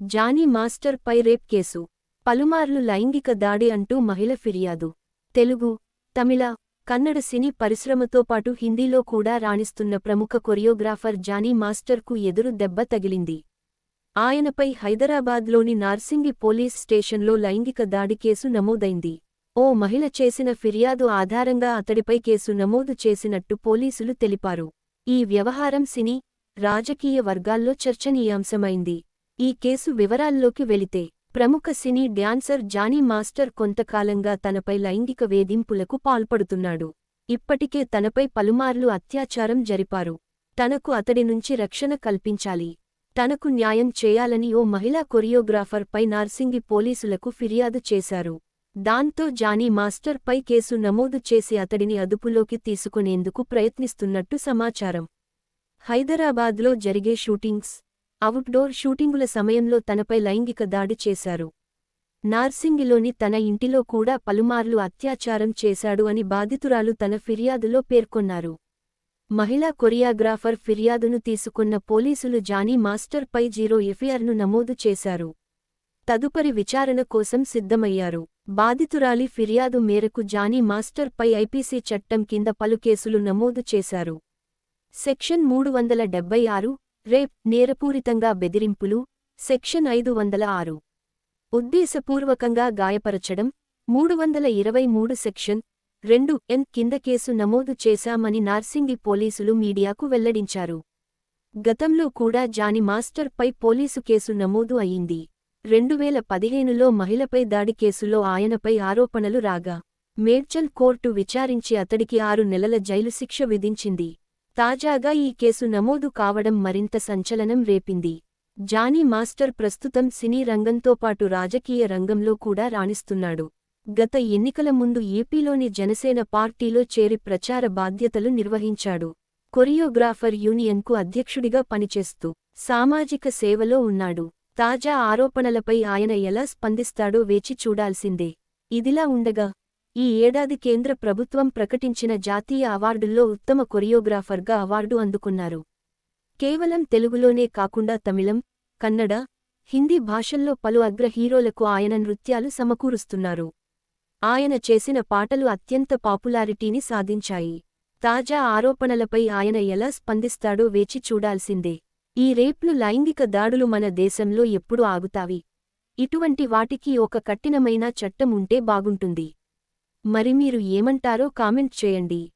Johnny master పై rape case. పలుమార్లు లైంగిక దాడి అంటూ మహిళ ఫిర్యాదు. తెలుగు తమిళ కన్నడ సినీ పరిశ్రమతో పాటు హిందీలో కూడా రాణిస్తున్న ప్రముఖ కొరియోగ్రాఫర్ జానీ మాస్టర్కు ఎదురు దెబ్బ తగిలింది. ఆయనపై హైదరాబాద్లోని నార్సింగి పోలీస్ స్టేషన్లో లైంగిక దాడి కేసు నమోదైంది. ఓ మహిళ చేసిన ఫిర్యాదు ఆధారంగా అతడిపై కేసు నమోదు చేసినట్టు పోలీసులు తెలిపారు. ఈ వ్యవహారం సినీ రాజకీయ వర్గాల్లో చర్చనీయాంశమైంది. ఈ కేసు వివరాల్లోకి వెళితే ప్రముఖ సినీ డ్యాన్సర్ జానీ మాస్టర్ కొంతకాలంగా తనపై లైంగిక వేధింపులకు పాల్పడుతున్నాడు. ఇప్పటికే తనపై పలుమార్లు అత్యాచారం జరిపారు. తనకు అతడి నుంచి రక్షణ కల్పించాలి. తనకు న్యాయం చేయాలని ఓ మహిళా కొరియోగ్రాఫర్ పై నార్సింగి పోలీసులకు ఫిర్యాదు చేశారు. దాంతో జానీ మాస్టర్పై కేసు నమోదు చేసి అతడిని అదుపులోకి తీసుకునేందుకు ప్రయత్నిస్తున్నట్టు సమాచారం. హైదరాబాద్లో జరిగే షూటింగ్స్ అవుట్డోర్ షూటింగుల సమయంలో తనపై లైంగిక దాడి చేశారు. నార్సింగిలోని తన ఇంటిలో కూడా పలుమార్లు అత్యాచారం చేశాడు అని బాధితురాలు తన ఫిర్యాదులో పేర్కొన్నారు. మహిళా కొరియాగ్రాఫర్ ఫిర్యాదును తీసుకున్న పోలీసులు జానీ మాస్టర్పై జీరో ఎఫ్ఐఆర్ను నమోదు చేశారు. తదుపరి విచారణ కోసం సిద్ధమయ్యారు. బాధితురాలి ఫిర్యాదు మేరకు జానీ మాస్టర్పై ఐపీసీ చట్టం కింద పలు కేసులు నమోదు చేశారు. సెక్షన్ మూడు వందల డెబ్బై ఆరు రేప్ నేరపూరితంగా బెదిరింపులు సెక్షన్ ఐదు వందల ఆరు. ఉద్దేశపూర్వకంగా గాయపరచడం మూడు వందల ఇరవై మూడు సెక్షన్ రెండు ఎన్ కింద కేసు నమోదు చేశామని నార్సింగి పోలీసులు మీడియాకు వెల్లడించారు. గతంలో కూడా జాని మాస్టర్పై పోలీసు కేసు నమోదు అయింది. రెండువేల పదిహేనులో మహిళపై దాడి కేసులో ఆయనపై ఆరోపణలు రాగా మేడ్చల్ కోర్టు విచారించి అతడికి ఆరు నెలల జైలు శిక్ష విధించింది. తాజాగా ఈ కేసు నమోదు కావడం మరింత సంచలనం రేపింది. జానీ మాస్టర్ ప్రస్తుతం సినీ రంగంతో పాటు రాజకీయ రంగంలో కూడా రాణిస్తున్నాడు. గత ఎన్నికల ముందు ఏపీలోని జనసేన పార్టీలో చేరి ప్రచార బాధ్యతలు నిర్వహించాడు. కొరియోగ్రాఫర్ యూనియన్కు అధ్యక్షుడిగా పనిచేస్తూ సామాజిక సేవలో ఉన్నాడు. తాజా ఆరోపణలపై ఆయన ఎలా స్పందిస్తాడో వేచి చూడాల్సిందే. ఇదిలా ఉండగా ఈ ఏడాది కేంద్ర ప్రభుత్వం ప్రకటించిన జాతీయ అవార్డుల్లో ఉత్తమ కొరియోగ్రాఫర్గా అవార్డు అందుకున్నారు. కేవలం తెలుగులోనే కాకుండా తమిళం కన్నడ హిందీ భాషల్లో పలు అగ్ర హీరోలకు ఆయన నృత్యాలు సమకూరుస్తున్నారు. ఆయన చేసిన పాటలు అత్యంత పాపులారిటీని సాధించాయి. తాజా ఆరోపణలపై ఆయన ఎలా స్పందిస్తాడో వేచి చూడాల్సిందే. ఈ రేప్లు లైంగిక దాడులు మన దేశంలో ఎప్పుడు ఆగుతావి. ఇటువంటి వాటికి ఒక కఠినమైన చట్టం ఉంటే బాగుంటుంది. మరి మీరు ఏమంటారో కామెంట్ చేయండి.